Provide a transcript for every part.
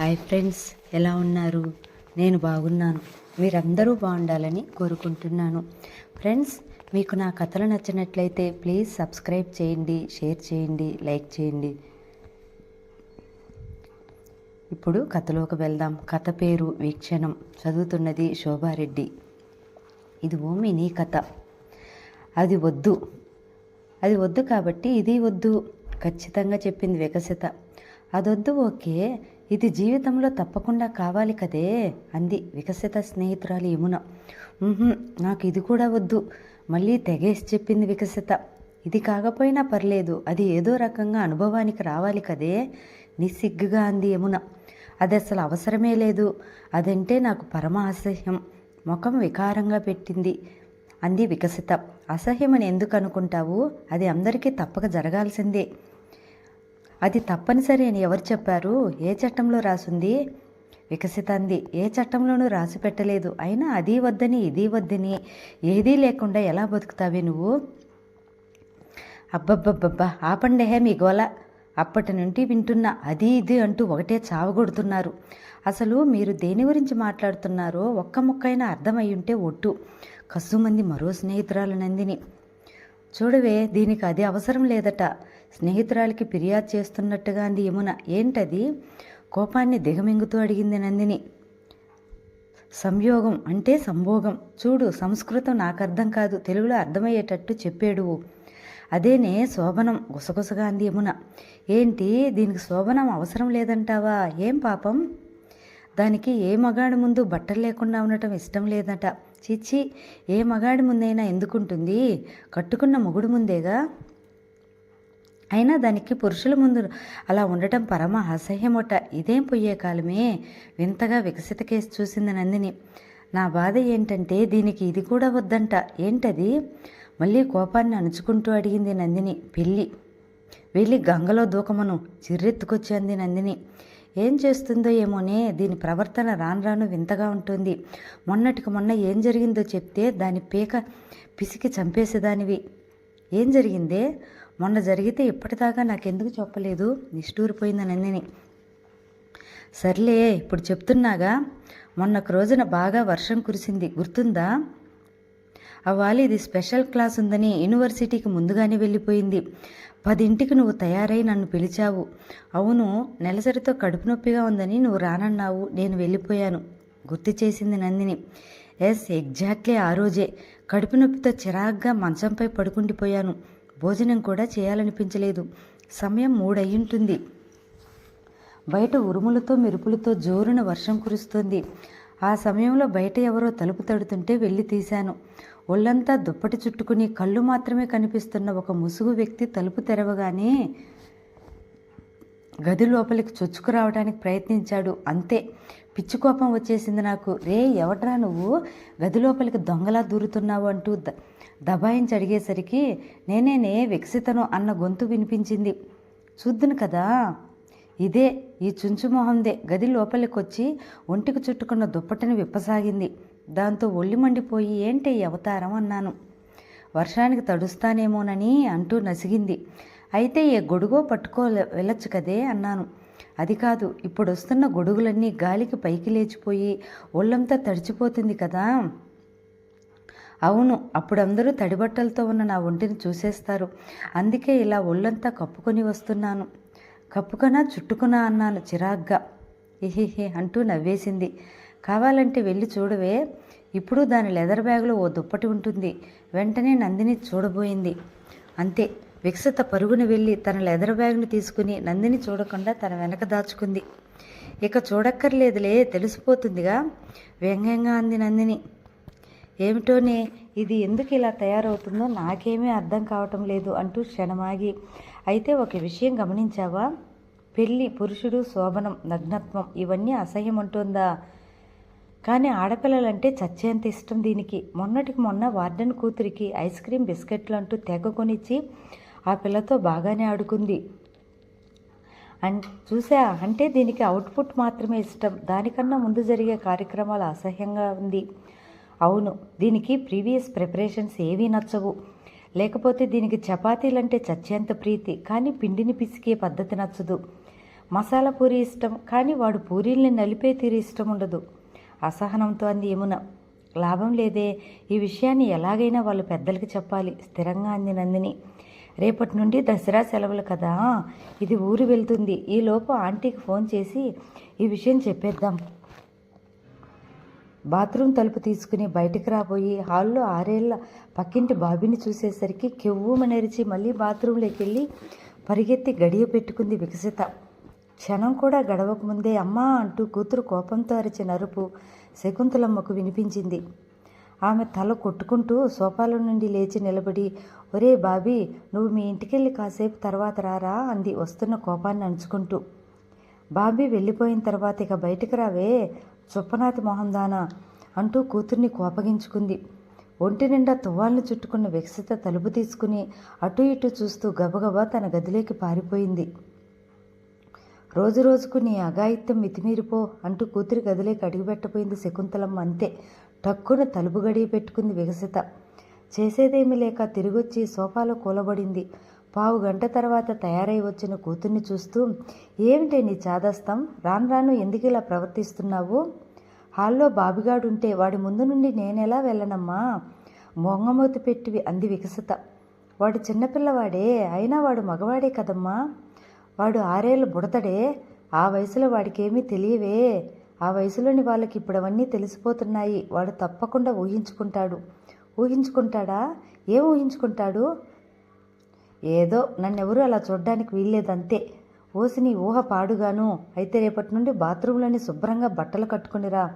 Hi friends ఎలా ఉన్నారు? నేను బాగున్నాను. మీరందరూ బాగుండాలని కోరుకుంటున్నాను. ఫ్రెండ్స్ మీకు నా కథలు నచ్చినట్లయితే ప్లీజ్ సబ్స్క్రైబ్ చేయండి షేర్ చేయండి లైక్ చేయండి. ఇప్పుడు కథలోకి వెళ్దాం. కథ పేరు వీక్షణం. చదువుతున్నది శోభారెడ్డి. ఇది ఓ మినీ కథ. అది వద్దు. అది వద్దు కాబట్టి ఇది వద్దు. ఖచ్చితంగా చెప్పింది వికసిత. అదొద్దు ఓకే. ఇది జీవితంలో తప్పకుండా కావాలి కదే అంది వికసిత స్నేహితురాలు యమున. నాకు ఇది కూడా వద్దు. మళ్ళీ తెగేసి చెప్పింది వికసిత. ఇది కాకపోయినా పర్లేదు అది ఏదో రకంగా అనుభవానికి రావాలి కదే నిస్సిగ్గుగా అంది యమున. అది అసలు అవసరమే లేదు అదంటే నాకు పరమ అసహ్యం. ముఖం వికారంగా పెట్టింది అంది వికసిత. అసహ్యమని ఎందుకు అనుకుంటావు? అది అందరికీ తప్పక జరగాల్సిందే. అది తప్పనిసరి అని ఎవరు చెప్పారు? ఏ చట్టంలో రాసుంది? వికసిత అంది ఏ చట్టంలోనూ రాసి పెట్టలేదు. అయినా అది వద్దని ఇది వద్దని ఏదీ లేకుండా ఎలా బతుకుతావే నువ్వు? అబ్బబ్బబ్బబ్బా ఆపండేహే మీ గోల. అప్పటి నుండి వింటున్నా అది ఇది అంటూ ఒకటే చావగొడుతున్నారు. అసలు మీరు దేని గురించి మాట్లాడుతున్నారో ఒక్క ముక్కైనా అర్థమయ్యుంటే ఒట్టు. కసుమంది మరో స్నేహితురాలు నందిని. చూడవే దీనికి అది అవసరం లేదట. స్నేహితురాలికి ఫిర్యాదు చేస్తున్నట్టుగా అంది యమున. ఏంటది? కోపాన్ని దిగమింగుతూ అడిగింది నందిని. సంయోగం అంటే సంభోగం. చూడు సంస్కృతం నాకు అర్థం కాదు. తెలుగులో అర్థమయ్యేటట్టు చెప్పాడు. అదేనే శోభనం. గుసగుసగా అంది యమున. ఏంటి? దీనికి శోభనం అవసరం లేదంటావా? ఏం పాపం? దానికి ఏ మగాడి ముందు బట్టలు లేకుండా ఉండటం ఇష్టం లేదట. చిచ్చి ఏ మగాడి ముందైనా ఎందుకుంటుంది? కట్టుకున్న మొగుడు ముందేగా? అయినా దానికి పురుషుల ముందు అలా ఉండటం పరమ అసహ్యమొట. ఇదేం పోయే కాలమే? వింతగా వికసిత కేసు చూసింది నందిని. నా బాధ ఏంటంటే దీనికి ఇది కూడా వద్దంట. ఏంటది? మళ్ళీ కోపాన్ని అణుచుకుంటూ అడిగింది నందిని. పెళ్ళి వెళ్ళి గంగలో దూకమను. చిర్రెత్తుకొచ్చింది నందిని. ఏం చేస్తుందో ఏమోనే? దీని ప్రవర్తన రాను రాను వింతగా ఉంటుంది. మొన్నటికి మొన్న ఏం జరిగిందో చెప్తే దాని పీక పిసికి చంపేసేదానివి. ఏం జరిగిందే? మొన్న జరిగితే ఇప్పటిదాకా నాకెందుకు చెప్పలేదు? నిష్ఠూరిపోయింది నందిని సర్లే ఇప్పుడు చెప్తున్నాగా మొన్నొక రోజున బాగా వర్షం కురిసింది. గుర్తుందా? అవ్వాలి ఇది స్పెషల్ క్లాస్ ఉందని యూనివర్సిటీకి ముందుగానే వెళ్ళిపోయింది. పదింటికి నువ్వు తయారై నన్ను పిలిచావు. అవును నెలసరితో కడుపు నొప్పిగా ఉందని నువ్వు రానన్నావు. నేను వెళ్ళిపోయాను. గుర్తు చేసింది నందిని. ఎస్ ఎగ్జాక్ట్లీ ఆ రోజే. కడుపు నొప్పితో చిరాగ్గా మంచంపై పడుకుండిపోయాను. భోజనం కూడా చేయాలనిపించలేదు. సమయం మూడయ్యుంటుంది. బయట ఉరుములతో మెరుపులతో జోరున వర్షం కురుస్తుంది. ఆ సమయంలో బయట ఎవరో తలుపు తడుతుంటే వెళ్ళి తీశాను. ఒళ్ళంతా దుప్పటి చుట్టుకుని కళ్ళు మాత్రమే కనిపిస్తున్న ఒక ముసుగు వ్యక్తి తలుపు తెరవగానే గది లోపలికి చొచ్చుకురావడానికి ప్రయత్నించాడు. అంతే. పిచ్చి కోపం వచ్చేసింది నాకు. రే ఎవట్రా నువ్వు? గది లోపలికి దొంగలా దూరుతున్నావు అంటూ దబాయించి అడిగేసరికి నేనేనే వికసితను అన్న గొంతు వినిపించింది. చూద్దును కదా. ఇదే ఈ చుంచు మొహందే గది లోపలికొచ్చి ఒంటికి చుట్టుకున్న దుప్పటిని విప్పసాగింది. దాంతో ఒళ్ళి మండిపోయి ఏంటి ఈ అవతారం? అన్నాను. వర్షానికి తడుస్తానేమోనని అంటూ నసిగింది. అయితే ఏ గొడుగో పట్టుకో వెళ్ళొచ్చు కదే అన్నాను. అది కాదు ఇప్పుడు వస్తున్న గొడుగులన్నీ గాలికి పైకి లేచిపోయి ఒళ్ళంతా తడిచిపోతుంది కదా. అవును అప్పుడు అందరూ తడిబట్టలతో ఉన్న నా ఒంటిని చూసేస్తారు. అందుకే ఇలా ఒళ్ళంతా కప్పుకొని వస్తున్నాను. కప్పుకనా చుట్టుకునా అన్నాను చిరాగ్గా. ఇహిహి అంటూ నవ్వేసింది. కావాలంటే వెళ్ళి చూడవే. ఇప్పుడు దాని లెదర్ బ్యాగులో ఓ దుప్పటి ఉంటుంది. వెంటనే నందిని చూడబోయింది. అంతే వికసిత పరుగున వెళ్ళి తన లెదర్ బ్యాగ్ను తీసుకుని నందిని చూడకుండా తన వెనక దాచుకుంది. ఇక చూడక్కర్లేదులే తెలిసిపోతుందిగా. వ్యంగ్యంగా అంది నందిని. ఏమిటోనే ఇది ఎందుకు ఇలా తయారవుతుందో నాకేమీ అర్థం కావటం లేదు అంటూ క్షణమాగి. అయితే ఒక విషయం గమనించావా? పెళ్ళి పురుషుడు శోభనం నగ్నత్వం ఇవన్నీ అసహ్యం అంటుందా కానీ ఆడపిల్లలంటే చచ్చేంత ఇష్టం దీనికి. మొన్నటికి మొన్న వార్డెన్ కూతురికి ఐస్ క్రీమ్ బిస్కెట్లు అంటూ తెగ కొనిచ్చి ఆ పిల్లతో బాగానే ఆడుకుంది. అన్ చూసా అంటే దీనికి అవుట్పుట్ మాత్రమే ఇష్టం. దానికన్నా ముందు జరిగే కార్యక్రమాలు అసహ్యంగా ఉంది. అవును దీనికి ప్రీవియస్ ప్రిపరేషన్స్ ఏవీ నచ్చవు. లేకపోతే దీనికి చపాతీలంటే చచ్చేంత ప్రీతి కానీ పిండిని పిసికే పద్ధతి నచ్చదు. మసాలా పూరి ఇష్టం కానీ వాడు పూరీల్ని నలిపే తీరు ఇష్టం ఉండదు. అసహనంతో అంది యమున. లాభం లేదే ఈ విషయాన్ని ఎలాగైనా వాళ్ళు పెద్దలకి చెప్పాలి స్థిరంగా అంది నందిని. రేపటి నుండి దసరా సెలవులు కదా ఇది ఊరు వెళ్తుంది. ఈలోపు ఆంటీకి ఫోన్ చేసి ఈ విషయం చెప్పేద్దాం. బాత్రూమ్ తలుపు తీసుకుని బయటికి రాబోయి హాల్లో ఆరేళ్ళ పక్కింటి బాబీని చూసేసరికి కెవ్వుమనరిచి మళ్ళీ బాత్రూంలోకి వెళ్ళి పరిగెత్తి గడియ పెట్టుకుంది వికసిత. క్షణం కూడా గడవక ముందే అమ్మా అంటూ కూతురు కోపంతో అరిచిన అరుపు శకుంతలమ్మకు వినిపించింది. ఆమె తల కొట్టుకుంటూ సోఫాల నుండి లేచి నిలబడి ఒరే బాబీ నువ్వు మీ ఇంటికెళ్ళి కాసేపు తర్వాత రారా అంది వస్తున్న కోపాన్ని అణుచుకుంటూ బాబీ వెళ్ళిపోయిన తర్వాత ఇక బయటికి రావే చుప్పనాతి మొహందానా అంటూ కూతుర్ని కోపగించుకుంది. ఒంటి నిండా తువ్వాలను చుట్టుకున్న వికసిత తలుపు తీసుకుని అటు ఇటు చూస్తూ గబగబా తన గదిలోకి పారిపోయింది. రోజు రోజుకు నీ అఘాయిత్యం మితిమీరిపో అంటూ కూతురి గదిలోకి అడుగుపెట్టపోయింది శకుంతలమ్మ అంతే. టక్కున తలుపు గడియ పెట్టుకుంది వికసిత. చేసేదేమీ లేక తిరిగొచ్చి సోఫాలో కూలబడింది. పావు గంట తర్వాత తయారై వచ్చిన కూతుర్ని చూస్తూ ఏమిటే నీ చాదస్తం? రాను రాను ఎందుకు ఇలా ప్రవర్తిస్తున్నావు? హాల్లో బాబిగాడుంటే వాడి ముందు నుండి నేనెలా వెళ్ళనమ్మా? మొంగమూతి పెట్టి అంది వికసిత. వాడు చిన్నపిల్లవాడే అయినా వాడు మగవాడే కదమ్మా? వాడు ఆరేళ్ళు బుడతడే ఆ వయసులో వాడికేమీ తెలియవే? ఆ వయసులోని వాళ్ళకి ఇప్పుడు అవన్నీ తెలిసిపోతున్నాయి. వాడు తప్పకుండా ఊహించుకుంటాడు. ఊహించుకుంటాడా? ఏం ఊహించుకుంటాడు? ఏదో నన్నెవరూ అలా చూడ్డానికి వీల్లేదంతే. ఓసి నీ ఊహ పాడుగాను. అయితే రేపటి నుండి బాత్రూంలోని శుభ్రంగా బట్టలు కట్టుకునిరా.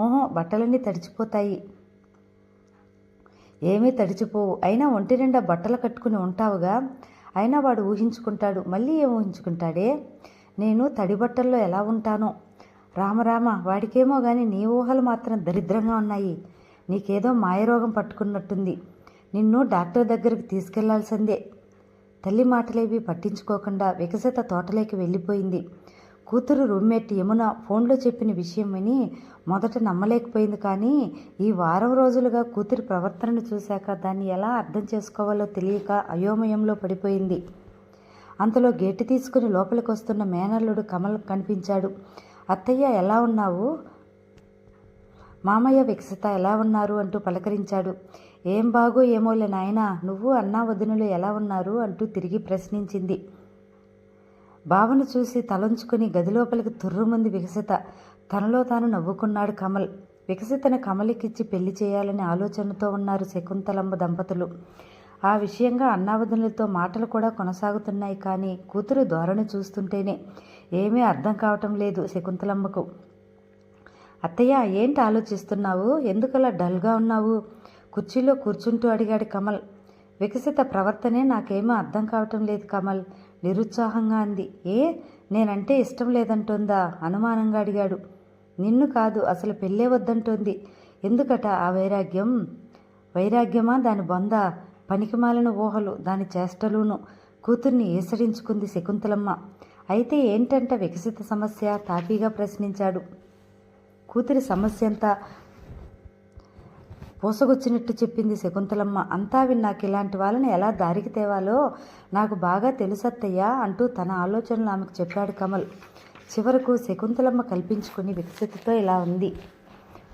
ఓహో బట్టలన్నీ తడిచిపోతాయి. ఏమీ తడిచిపోవు. అయినా ఒంటి నిండా బట్టలు కట్టుకుని ఉంటావుగా? అయినా వాడు ఊహించుకుంటాడు. మళ్ళీ ఏం ఊహించుకుంటాడే? నేను తడి బట్టల్లో ఎలా ఉంటానో? రామరామ వాడికేమో కానీ నీ ఊహలు మాత్రం దరిద్రంగా ఉన్నాయి. నీకేదో మాయరోగం పట్టుకున్నట్టుంది. నిన్ను డాక్టర్ దగ్గరికి తీసుకెళ్ళాల్సిందే. తల్లి మాటలేవి పట్టించుకోకుండా వికసిత తోటలోకి వెళ్ళిపోయింది. కూతురు రూమ్మేట్ యమున ఫోన్లో చెప్పిన విషయం విని మొదట నమ్మలేకపోయింది కానీ ఈ వారం రోజులుగా కూతురి ప్రవర్తనను చూశాక దాన్ని ఎలా అర్థం చేసుకోవాలో తెలియక అయోమయంలో పడిపోయింది. అంతలో గేటు తీసుకుని లోపలికి వస్తున్న మేనల్లుడు కమల్ కనిపించాడు. అత్తయ్య ఎలా ఉన్నావు? మామయ్య వికసిత ఎలా ఉన్నారు? అంటూ పలకరించాడు. ఏం బాగో ఏమోలే నాయనా నువ్వు అన్నా వదినులు ఎలా ఉన్నారు అంటూ తిరిగి ప్రశ్నించింది. భావన చూసి తలంచుకుని గదిలోపలికి తుర్రుమంది వికసిత. తనలో తాను నవ్వుకున్నాడు కమల్. వికసితను కమలికిచ్చి పెళ్ళి చేయాలనే ఆలోచనతో ఉన్నారు శకుంతలమ్మ దంపతులు. ఆ విషయంగా అన్నావదనులతో మాటలు కూడా కొనసాగుతున్నాయి కానీ కూతురు ధోరణి చూస్తుంటేనే ఏమీ అర్థం కావటం లేదు శకుంతలమ్మకు అత్తయ్య ఏంటి ఆలోచిస్తున్నావు? ఎందుకలా డల్గా ఉన్నావు? కుర్చీలో కూర్చుంటూ అడిగాడు కమల్. వికసిత ప్రవర్తనే నాకేమీ అర్థం కావటం లేదు కమల్. నిరుత్సాహంగా అంది. ఏ? నేనంటే ఇష్టం లేదంటుందా? అనుమానంగా అడిగాడు. నిన్ను కాదు అసలు పెళ్ళే వద్దంటోంది. ఎందుకట? ఆ వైరాగ్యం? వైరాగ్యమా? దాని బొంద? పనికిమాలిన ఊహలు దాని చేష్టలును. కూతుర్ని ఏసడించుకుంది శకుంతలమ్మ. అయితే ఏంటంట వికసిత సమస్య? తాపీగా ప్రశ్నించాడు. కూతురి సమస్య అంతా పూసగొచ్చినట్టు చెప్పింది శకుంతలమ్మ. అంతా విన్నాక ఇలాంటి వాళ్ళని ఎలా దారికి తేవాలో నాకు బాగా తెలుసత్తయ్యా అంటూ తన ఆలోచనలు ఆమెకు చెప్పాడు కమల్. చివరకు శకుంతలమ్మ కల్పించుకుని వికసితతో ఇలా ఉంది.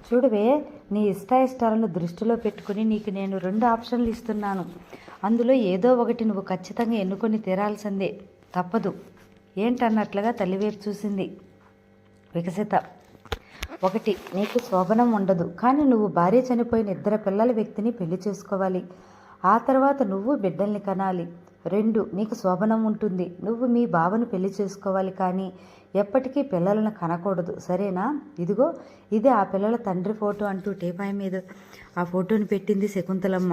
చూడవే నీ ఇష్టాయిష్టాలను దృష్టిలో పెట్టుకుని నీకు నేను రెండు ఆప్షన్లు ఇస్తున్నాను. అందులో ఏదో ఒకటి నువ్వు ఖచ్చితంగా ఎన్నుకొని తీరాల్సిందే. తప్పదు. ఏంటన్నట్లుగా తల్లివైపు చూసింది వికసిత. ఒకటి నీకు శోభనం ఉండదు. కానీ నువ్వు భార్య చనిపోయిన ఇద్దరు పిల్లల వ్యక్తిని పెళ్ళి చేసుకోవాలి. ఆ తర్వాత నువ్వు బిడ్డల్ని కనాలి. రెండు నీకు శోభనం ఉంటుంది. నువ్వు మీ బావను పెళ్ళి చేసుకోవాలి కానీ ఎప్పటికీ పిల్లలను కనకూడదు. సరేనా? ఇదిగో ఇది ఆ పిల్లల తండ్రి ఫోటో అంటూ టేపాయ మీద. ఆ ఫోటోని పెట్టింది శకుంతలమ్మ.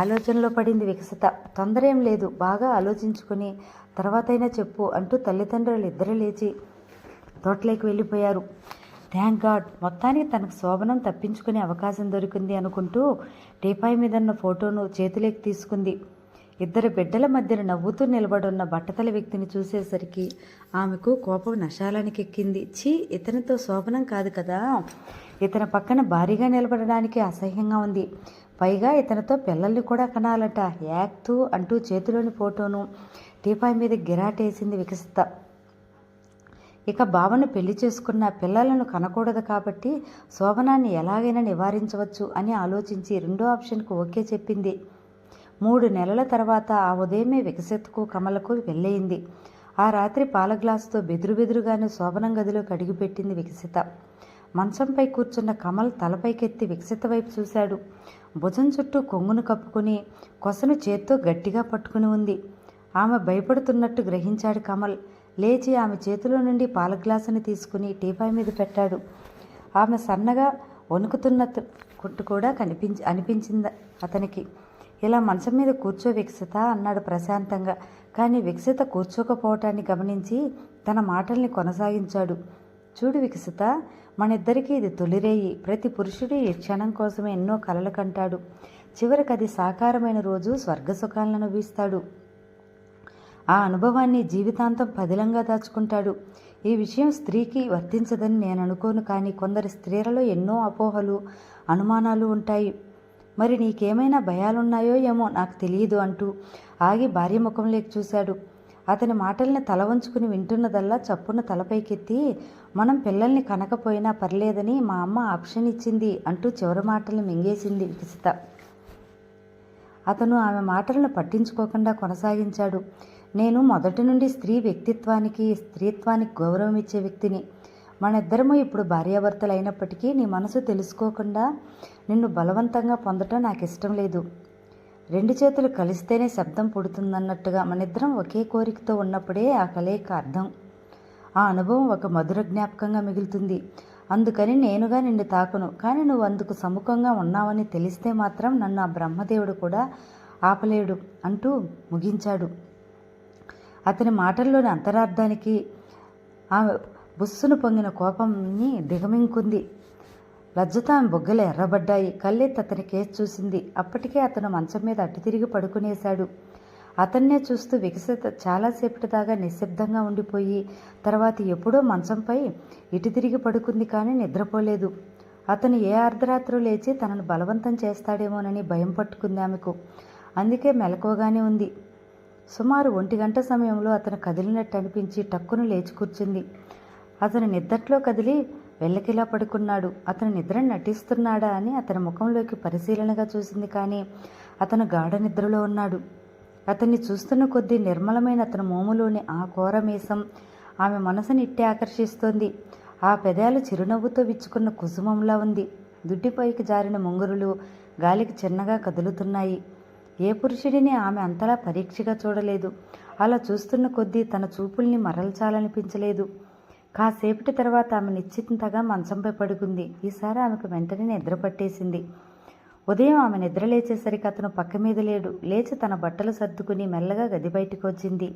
ఆలోచనలో పడింది వికసిత. తొందర ఏం లేదు బాగా ఆలోచించుకుని తర్వాతైనా చెప్పు అంటూ తల్లిదండ్రులు ఇద్దరు లేచి తోటలోకి వెళ్ళిపోయారు. థ్యాంక్ గాడ్ మొత్తానికి తనకు శోభనం తప్పించుకునే అవకాశం దొరికింది అనుకుంటూ టీపాయ్ మీద ఉన్న ఫోటోను చేతిలోకి తీసుకుంది. ఇద్దరు బిడ్డల మధ్యన నవ్వుతూ నిలబడున్న బట్టతల వ్యక్తిని చూసేసరికి ఆమెకు కోపం నశాలానికి ఎక్కింది. ఛీ ఇతనితో శోభనం కాదు కదా. ఇతని పక్కన భారీగా నిలబడడానికి అసహ్యంగా ఉంది. పైగా ఇతనితో పిల్లల్ని కూడా కనాలట. యాక్తూ అంటూ చేతిలోని ఫోటోను టీపాయ్ మీద గిరాటేసింది వికసిత. ఇక బావను పెళ్ళి చేసుకున్న పిల్లలను కనకూడదు కాబట్టి శోభనాన్ని ఎలాగైనా నివారించవచ్చు అని ఆలోచించి రెండో ఆప్షన్కు ఓకే చెప్పింది. మూడు నెలల తర్వాత ఆ ఉదయమే వికసెత్తుకు కమలకు వెళ్ళయింది. ఆ రాత్రి పాల గ్లాసుతో బెదురు బెదురుగానే శోభనం గదిలో కడిగిపెట్టింది వికసిత. మంచంపై కూర్చున్న కమల్ తలపైకెత్తి వికసిత వైపు చూశాడు. భుజం చుట్టూ కొంగును కప్పుకుని కొసను చేత్తో గట్టిగా పట్టుకుని ఉంది. ఆమె భయపడుతున్నట్టు గ్రహించాడు కమల్. లేచి ఆమె చేతిలో నుండి పాల గ్లాసుని తీసుకుని టీపాయ్ మీద పెట్టాడు. ఆమె సన్నగా వణుకుతున్న కుట్టు కూడా కనిపించి అనిపించింది అతనికి. ఇలా మంచం మీద కూర్చో వికసిత అన్నాడు ప్రశాంతంగా. కానీ వికసిత కూర్చోకపోవటాన్ని గమనించి తన మాటల్ని కొనసాగించాడు. చూడు వికసిత మనిద్దరికీ ఇది తొలిరేయి. ప్రతి పురుషుడు ఈ క్షణం కోసమే ఎన్నో కలలు కంటాడు. చివరికి అది సాకారమైన రోజు స్వర్గసుఖాలను వీస్తాడు ఆ అనుభవాన్ని జీవితాంతం పదిలంగా దాచుకుంటాడు. ఈ విషయం స్త్రీకి వర్తించదని నేను అనుకోను కానీ కొందరి స్త్రీలలో ఎన్నో అపోహలు అనుమానాలు ఉంటాయి. మరి నీకేమైనా భయాలున్నాయో ఏమో నాకు తెలియదు అంటూ ఆగి భార్య ముఖంలోకి చూశాడు. అతని మాటల్ని తల వంచుకుని వింటున్నదల్లా చప్పున తలపైకెత్తి మనం పిల్లల్ని కనకపోయినా పర్లేదని మా అమ్మ ఆప్షన్ ఇచ్చింది అంటూ చివరి మాటల్ని మింగేసింది వికసిత. అతను ఆమె మాటలను పట్టించుకోకుండా కొనసాగించాడు. నేను మొదటి నుండి స్త్రీ వ్యక్తిత్వానికి స్త్రీత్వానికి గౌరవం ఇచ్చే వ్యక్తిని. మనిద్దరము ఇప్పుడు భార్యాభర్తలు అయినప్పటికీ నీ మనసు తెలుసుకోకుండా నిన్ను బలవంతంగా పొందటం నాకు ఇష్టం లేదు. రెండు చేతులు కలిస్తేనే శబ్దం పుడుతుందన్నట్టుగా మనిద్దరం ఒకే కోరికతో ఉన్నప్పుడే ఆ కలయిక అర్థం. ఆ అనుభవం ఒక మధుర జ్ఞాపకంగా మిగులుతుంది. అందుకని నేనుగా నిన్ను తాకును. కానీ నువ్వు అందుకు సముఖంగా ఉన్నావని తెలిస్తే మాత్రం నన్ను ఆ బ్రహ్మదేవుడు కూడా ఆపలేడు అంటూ ముగించాడు. అతని మాటల్లోని అంతరార్థానికి ఆమె బుస్సును పొంగిన కోపంని దిగమింకుంది లజ్జతో ఆమె బొగ్గలు ఎర్రబడ్డాయి. కళ్ళెత్తి అతని కేసు చూసింది. అప్పటికే అతను మంచం మీద అటు తిరిగి పడుకునేశాడు. అతన్నే చూస్తూ వికసిత చాలాసేపటి దాకా నిశ్శబ్దంగా ఉండిపోయి తర్వాత ఎప్పుడో మంచంపై ఇటు తిరిగి పడుకుంది కానీ నిద్రపోలేదు. అతను ఏ అర్ధరాత్రి లేచి తనను బలవంతం చేస్తాడేమోనని భయం పట్టుకుంది ఆమెకు. అందుకే మెలకువగానే ఉంది. సుమారు ఒంటి గంట సమయంలో అతను కదిలినట్టు అనిపించి టక్కును లేచి కూర్చుంది. అతను నిద్దట్లో కదిలి వెళ్ళకిలా పడుకున్నాడు. అతను నిద్ర నటిస్తున్నాడా అని అతని ముఖంలోకి పరిశీలనగా చూసింది కానీ అతను గాఢ నిద్రలో ఉన్నాడు. అతన్ని చూస్తున్న కొద్దీ నిర్మలమైన అతని మోములోని ఆ ఘోర మీసం ఆమె మనసుని ఇట్టే ఆకర్షిస్తోంది. ఆ పెదాలు చిరునవ్వుతో విచ్చుకున్న కుసుమంలా ఉంది. దుడ్డిపైకి జారిన ముంగురులు గాలికి చిన్నగా కదులుతున్నాయి. ఏ పురుషుడిని ఆమె అంతలా పరీక్షగా చూడలేదు? అలా చూస్తున్న కొద్దీ తన చూపుల్ని మరల్చాలనిపించలేదు. కాసేపటి తర్వాత ఆమె నిశ్చింతగా మంచంపై పడుకుంది. ఈసారి ఆమెకు వెంటనే నిద్ర పట్టేసింది. ఉదయం ఆమె నిద్ర లేచేసరికి అతను పక్క మీద లేడు. లేచి తన బట్టలు సర్దుకుని మెల్లగా గది బయటకు వచ్చింది.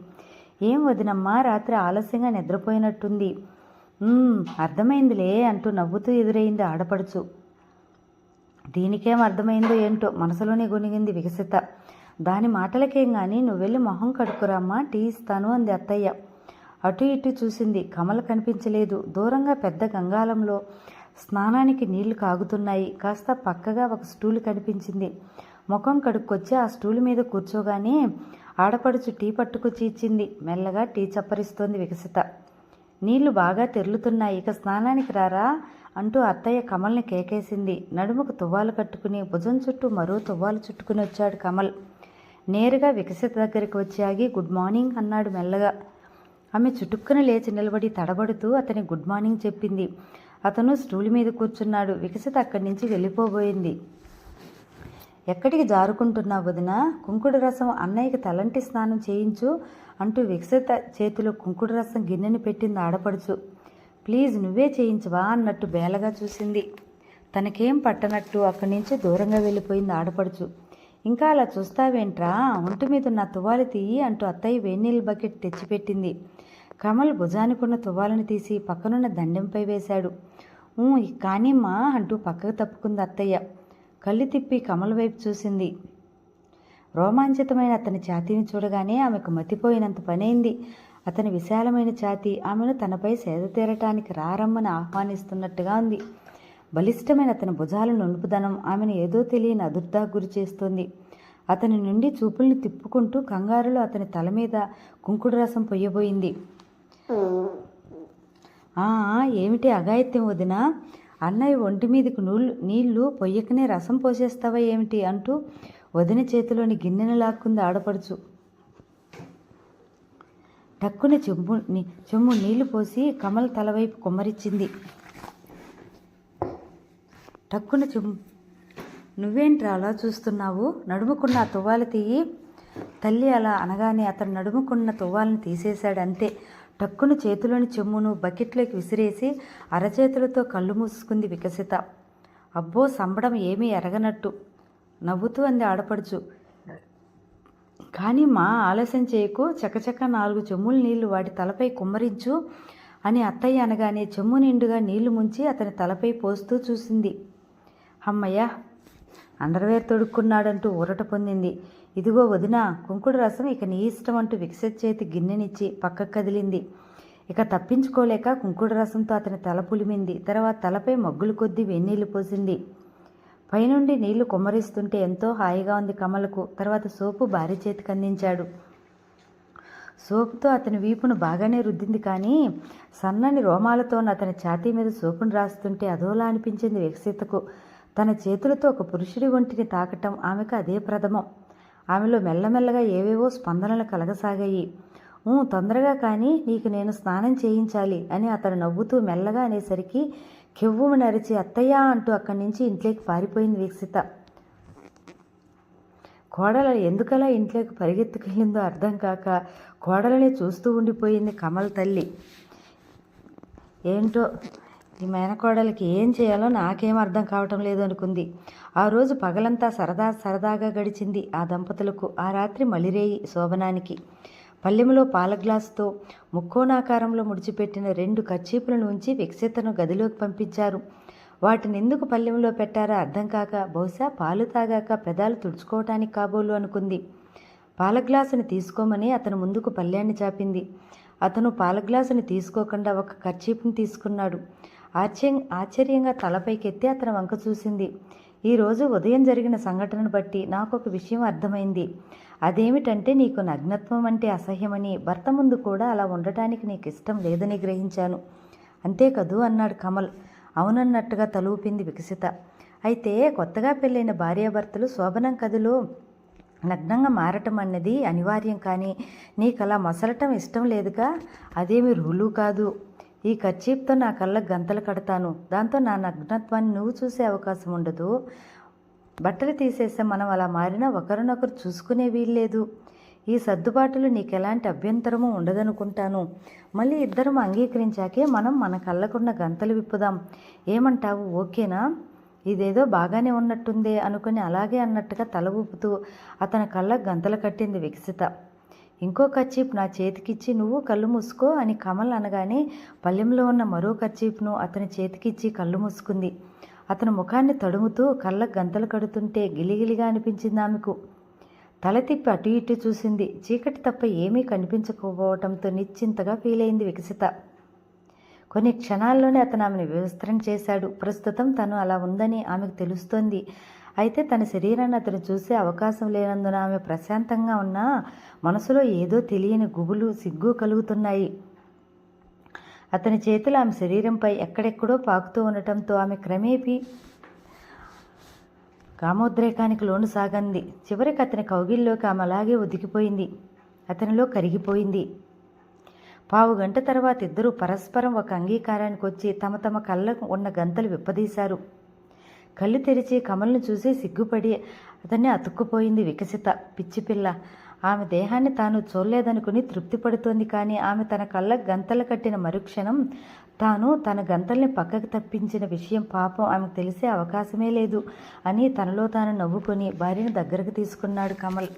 ఏం వదినమ్మా రాత్రి ఆలస్యంగా నిద్రపోయినట్టుంది. అర్థమైందిలే అంటూ నవ్వుతూ ఎదురైంది ఆడపడుచు. దీనికేం అర్థమైందో ఏంటో మనసులోనే గొనిగింది వికసిత. దాని మాటలకేం గాని నువ్వు వెళ్ళి మొహం కడుక్కురామ్మా టీ ఇస్తాను అంది అత్తయ్య. అటు ఇటు చూసింది కమల కనిపించలేదు. దూరంగా పెద్ద గంగాలంలో స్నానానికి నీళ్ళు కాగుతున్నాయి. కాస్త పక్కగా ఒక స్టూల్ కనిపించింది. ముఖం కడుక్కొచ్చి ఆ స్టూల్ మీద కూర్చోగానే ఆడపడుచు టీ పట్టుకొచ్చి ఇచ్చింది మెల్లగా టీ చప్పరిస్తోంది వికసిత. నీళ్ళు బాగా తెరులుతున్నాయి. ఇక స్నానానికి రారా? అంటూ అత్తయ్య కమల్ని కేకేసింది. నడుముకు తువ్వాలు కట్టుకుని భుజం చుట్టూ మరో తువ్వాలు చుట్టుకుని వచ్చాడు కమల్. నేరుగా వికసిత దగ్గరికి వచ్చి ఆగి గుడ్ మార్నింగ్ అన్నాడు మెల్లగా. ఆమె చుట్టుక్కున లేచి నిలబడి తడబడుతూ అతని గుడ్ మార్నింగ్ చెప్పింది. అతను స్టూల్ మీద కూర్చున్నాడు. వికసిత అక్కడి నుంచి వెళ్ళిపోబోయింది. ఎక్కడికి జారుకుంటున్నా వదిన? కుంకుడు రసం అన్నయ్యకి తలంటి స్నానం చేయించు అంటూ వికసిత చేతిలో కుంకుడు రసం గిన్నెని పెట్టింది ఆడపడుచు. ప్లీజ్ నువ్వే చేయించవా అన్నట్టు బేలగా చూసింది. తనకేం పట్టనట్టు అక్కడి నుంచి దూరంగా వెళ్ళిపోయింది ఆడపడుచు. ఇంకా అలా చూస్తావేంట్రా? ఒంటి మీద నా తువ్వాలు తీయి అంటూ అత్తయ్య వేన్నీళ్ళ బకెట్ తెచ్చిపెట్టింది. కమల్ భుజానికున్న తువ్వాలను తీసి పక్కనున్న దండెంపై వేశాడు. కానీమ్మా అంటూ పక్కకు తప్పుకుంది అత్తయ్య. కళ్ళు తిప్పి కమల్ వైపు చూసింది. రోమాంచితమైన అతని ఛాతీని చూడగానే ఆమెకు మతిపోయినంత పనైంది. అతని విశాలమైన ఛాతి ఆమెను తనపై సేద తీరటానికి రారమ్మని ఆహ్వానిస్తున్నట్టుగా ఉంది. బలిష్టమైన అతని భుజాల నునుపుదనం ఆమెను ఏదో తెలియని అదుర్దా గురి చేస్తోంది. అతని నుండి చూపుల్ని తిప్పుకుంటూ కంగారులో అతని తల మీద కుంకుడు రసం పొయ్యబోయింది. ఏమిటి అఘాయిత్యం వదినా? అన్నయ్య ఒంటి మీదకి నూళ్ళు నీళ్ళు పొయ్యకనే రసం పోసేస్తావా ఏమిటి అంటూ వదిన చేతిలోని గిన్నెను లాక్కుంది ఆడపడుచు. టక్కున చెంబు చెమ్ము నీళ్ళు పోసి కమల్ తలవైపు కుమ్మరిచ్చింది. టక్కున చెంబు నువ్వేంట్రా అలా చూస్తున్నావు? నడుముకున్న తువ్వాలు తీయి. తల్లి అలా అనగానే అతను నడుముకున్న తువ్వాలను తీసేశాడు అంతే టక్కున చేతిలోని చెమ్మును బకెట్లోకి విసిరేసి అరచేతులతో కళ్ళు మూసుకుంది వికసిత. అబ్బో సంబడం ఏమీ ఎరగనట్టు. నవ్వుతూ అంది ఆడపడుచు. కానీ మా ఆలస్యం చేయకు చకచక నాలుగు చెమ్ముల నీళ్ళు వాటి తలపై కుమ్మరించు అని అత్తయ్య అనగానే చెమ్ము నిండుగా నీళ్ళు ముంచి అతని తలపై పోస్తూ చూసింది. అమ్మయ్య అండర్వేర్ తొడుక్కున్నాడంటూ ఊరట పొందింది. ఇదిగో వదిన కుంకుడు రసం ఇక నీ ఇష్టం అంటూ వికసిత్ చేతి గిన్నెనిచ్చి పక్కకు కదిలింది. ఇక తప్పించుకోలేక కుంకుడు రసంతో అతని తల పులిమింది. తర్వాత తలపై మగ్గులు కొద్దీ వెన్నీళ్ళు పోసింది. పైనుండి నీళ్ళు కుమ్మరిస్తుంటే ఎంతో హాయిగా ఉంది కమలకు. తర్వాత సోపు భారీ చేతికి అందించాడు. సోపుతో అతని వీపును బాగానే రుద్దింది కానీ సన్నని రోమాలతో అతని ఛాతీ మీద సోపును రాస్తుంటే అదోలా అనిపించింది వికసితకు తన చేతులతో ఒక పురుషుడి ఒంటిని తాకటం ఆమెకు అదే ప్రథమం. ఆమెలో మెల్లమెల్లగా ఏవేవో స్పందనలు కలగసాగాయి. తొందరగా కానీ నీకు నేను స్నానం చేయించాలి అని అతను నవ్వుతూ మెల్లగా అనేసరికి కెవ్వుమని అరిచి అత్తయ్య అంటూ అక్కడి నుంచి ఇంట్లోకి పారిపోయింది వీక్షిత కోడల ఎందుకలా ఇంట్లోకి పరిగెత్తుకెళ్ళిందో అర్థం కాక కోడలనే చూస్తూ ఉండిపోయింది కమల్ తల్లి. ఏంటో ఈ మేనకోడలకి ఏం చేయాలో నాకేం అర్థం కావటం లేదు అనుకుంది. ఆ రోజు పగలంతా సరదా సరదాగా గడిచింది ఆ దంపతులకు. ఆ రాత్రి మలిరేయి శోభనానికి. పల్లెములో పాల గ్లాసుతో ముక్కోనాకారంలో ముడిచిపెట్టిన రెండు కచ్చీపులను ఉంచి వికసితను గదిలోకి పంపించారు. వాటిని ఎందుకు పల్లెంలో పెట్టారో అర్థం కాక బహుశా పాలు తాగాక పెదాలు తుడుచుకోవటానికి కాబోలు అనుకుంది. పాల గ్లాసుని తీసుకోమని అతను ముందుకు పళ్ళ్యాన్ని చాపింది. అతను పాల గ్లాసుని తీసుకోకుండా ఒక కర్చీప్ని తీసుకున్నాడు. ఆశ్చర్యం ఆశ్చర్యంగా తలపైకెత్తి అతను వంక చూసింది. ఈరోజు ఉదయం జరిగిన సంఘటనను బట్టి నాకు ఒక విషయం అర్థమైంది. అదేమిటంటే నీకు నగ్నత్వం అంటే అసహ్యమని భర్త ముందు కూడా అలా ఉండటానికి నీకు ఇష్టం లేదని గ్రహించాను. అంతే కదూ అన్నాడు కమల్. అవునన్నట్టుగా తలూపింది వికసిత. అయితే కొత్తగా పెళ్ళైన భార్యాభర్తలు శోభనం కథలో నగ్నంగా మారటం అన్నది అనివార్యం కానీ నీకు అలా మసలటం ఇష్టం లేదుగా? అదేమి రూలు కాదు. ఈ కర్చీప్తో నా కళ్ళకు గంతలు కడతాను. దాంతో నా నగ్నత్వాన్ని నువ్వు చూసే అవకాశం ఉండదు. బట్టలు తీసేస్తే మనం అలా మారినా ఒకరినొకరు చూసుకునే వీల్లేదు. ఈ సర్దుబాటులు నీకు ఎలాంటి అభ్యంతరము ఉండదనుకుంటాను. మళ్ళీ ఇద్దరం అంగీకరించాకే మనం మన కళ్ళకున్న గంతలు విప్పుదాం. ఏమంటావు? ఓకేనా? ఇదేదో బాగానే ఉన్నట్టుందే అనుకుని అలాగే అన్నట్టుగా తల ఊపుతూ అతని కళ్ళకు గంతలు కట్టింది వికసిత. ఇంకో కర్చీప్ నా చేతికిచ్చి నువ్వు కళ్ళు మూసుకో అని కమల్ అనగానే పల్లెంలో ఉన్న మరో కర్చీప్ను అతని చేతికిచ్చి కళ్ళు మూసుకుంది. అతను ముఖాన్ని తడుముతూ కళ్ళకు గంతలు కడుతుంటే గిలిగిలిగా అనిపించింది ఆమెకు. తల తిప్పి అటు ఇటు చూసింది. చీకటి తప్ప ఏమీ కనిపించకపోవటంతో నిశ్చింతగా ఫీల్ అయింది వికసిత. కొన్ని క్షణాల్లోనే అతను ఆమెను వివస్త్రం చేశాడు. ప్రస్తుతం తను అలా ఉందని ఆమెకు తెలుస్తోంది. అయితే తన శరీరాన్ని అతను చూసే అవకాశం లేనందున ఆమె ప్రశాంతంగా ఉన్నా మనసులో ఏదో తెలియని గుబులు సిగ్గు కలుగుతున్నాయి. అతని చేతులు ఆమె శరీరంపై ఎక్కడెక్కడో పాకుతూ ఉండటంతో ఆమె క్రమేపీ కామోద్రేకానికి లోను సాగంది. చివరికి అతని కౌగిల్లోకి ఆమె అలాగే ఒదిగిపోయింది అతనిలో కరిగిపోయింది. పావు గంట తర్వాత ఇద్దరూ పరస్పరం ఒక అంగీకారానికి వచ్చి తమ తమ కళ్ళకు ఉన్న గంతలు విప్పదీశారు. కళ్ళు తెరిచి కమల్ను చూసి సిగ్గుపడి అతన్ని అతుక్కుపోయింది వికసిత పిచ్చిపిల్ల ఆమె దేహాన్ని తాను చూడలేదనుకుని తృప్తి పడుతోంది కానీ ఆమె తన కళ్ళ గంతలు కట్టిన మరుక్షణం తాను తన గంతల్ని పక్కకు తప్పించిన విషయం పాపం ఆమెకు తెలిసే అవకాశమే లేదు అని తనలో తాను నవ్వుకొని భార్యను దగ్గరకు తీసుకున్నాడు కమల్.